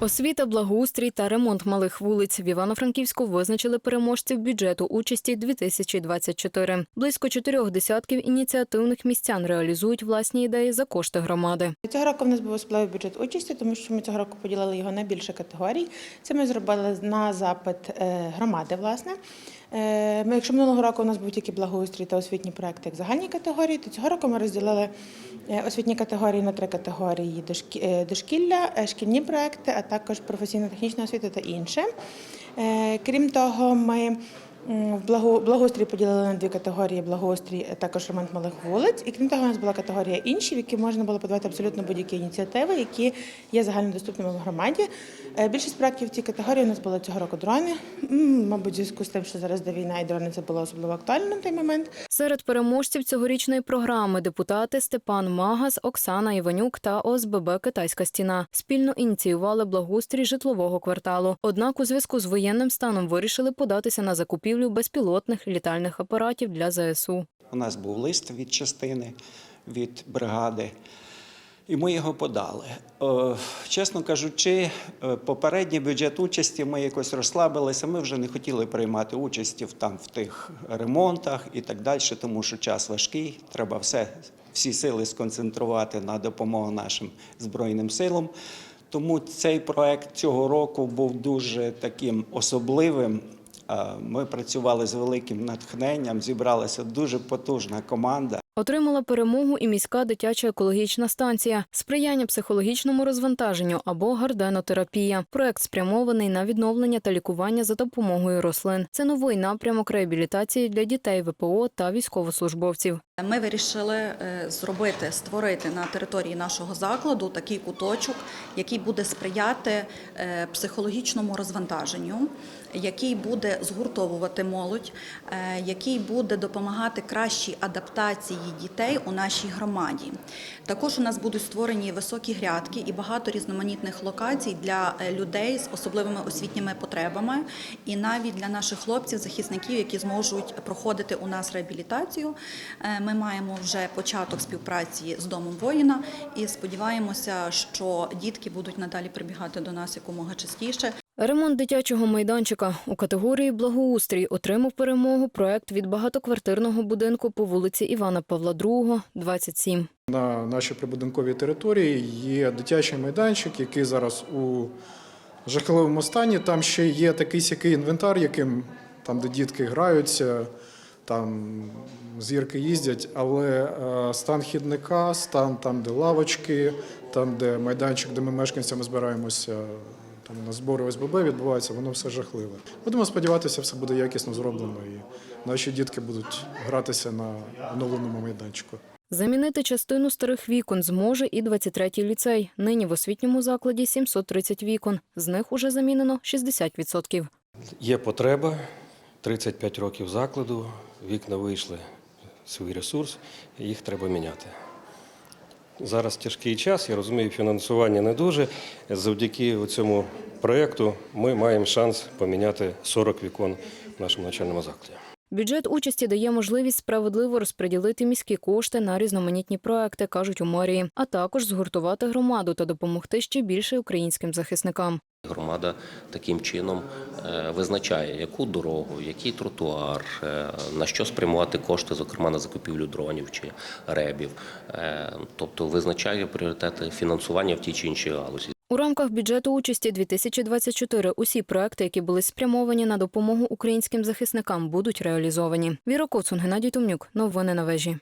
Освіта, благоустрій та ремонт малих вулиць в Івано-Франківську визначили переможців бюджету участі 2024. Близько чотирьох десятків ініціативних містян реалізують власні ідеї за кошти громади. Цього року в нас був особливий бюджет участі, тому що ми цього року поділили його на більше категорій. Це ми зробили на запит е, громади, власне. Е, Ми, якщо минулого року у нас був тільки благоустрій та освітні проекти як загальні категорії, то цього року ми розділили е, освітні категорії на три категорії: е, дошкілля, шкільні проекти, а також професійно-технічна освіта та інше. Крім того, ми в благо- благоустрій поділили на дві категорії: благоустрій, також ремонт малих вулиць. І крім того, у нас була категорія інші, в які можна було подавати абсолютно будь-які ініціативи, які є загальнодоступними в громаді. Е, Більшість проєктів в цій категорії у нас були цього року дрони. Мабуть, зв'язку з тим, що зараз де війна і дрони це було особливо актуально на той момент. Серед переможців цьогорічної програми депутати Степан Магас, Оксана Іванюк та ОСББ Китайська стіна спільно ініціювали благоустрій житлового кварталу. Однак у зв'язку з воєнним станом вирішили податися на закупівлю безпілотних літальних апаратів для ЗСУ. У нас був лист від частини, від бригади, і ми його подали. Е, Чесно кажучи, е, попередній бюджет участі ми якось розслабилися. Ми вже не хотіли приймати участі в там в тих ремонтах і так далі, тому що час важкий. Треба все, всі сили сконцентрувати на допомогу нашим збройним силам. Тому цей проект цього року був дуже таким особливим. Е, Ми працювали з великим натхненням, зібралася дуже потужна команда. Отримала перемогу і міська дитяча екологічна станція, сприяння психологічному розвантаженню або гарденотерапія. Проект спрямований на відновлення та лікування за допомогою рослин. Це новий напрямок реабілітації для дітей ВПО та військовослужбовців. Ми вирішили е, зробити, створити на території нашого закладу такий куточок, який буде сприяти е, психологічному розвантаженню, який буде згуртовувати молодь, е, який буде допомагати кращій адаптації дітей у нашій громаді. Також у нас будуть створені високі грядки і багато різноманітних локацій для е, людей з особливими освітніми потребами, і навіть для наших хлопців, захисників, які зможуть проходити у нас реабілітацію. Е, Ми маємо вже початок співпраці з домом воїна і сподіваємося, що дітки будуть надалі прибігати до нас якомога частіше. Ремонт дитячого майданчика у категорії благоустрій отримав перемогу проект від багатоквартирного будинку по вулиці Івана Павла II, 27. На нашій прибудинковій території є дитячий майданчик, який зараз у жахливому стані. Там ще є такий сякий інвентар, яким там, де дітки граються, там зірки їздять, але е, стан хідника, стан там, де лавочки, там, де майданчик, де ми мешканцями збираємося. Там на збори ОСББ відбуваються, воно все жахливе. Будемо сподіватися, все буде якісно зроблено, і наші дітки будуть гратися на оновленому майданчику. Замінити частину старих вікон зможе і 23-й ліцей. Нині в освітньому закладі 730 вікон. З них уже замінено 60%. Є потреба, 35 років закладу, вікна вийшли свій ресурс, їх треба міняти. Зараз тяжкий час, я розумію, фінансування не дуже. Завдяки цьому проєкту ми маємо шанс поміняти 40 вікон в нашому навчальному закладі. Бюджет участі дає можливість справедливо розподілити міські кошти на різноманітні проекти, кажуть у мерії, а також згуртувати громаду та допомогти ще більше українським захисникам. Громада таким чином е, визначає, яку дорогу, який тротуар, е, на що спрямувати кошти, зокрема на закупівлю дронів чи ребів. Е, Тобто визначає пріоритети фінансування в тій чи іншій галузі. У рамках бюджету участі 2024 усі проекти, які були спрямовані на допомогу українським захисникам, будуть реалізовані. Віра Коцун, Геннадій Тумнюк. Новини на вежі.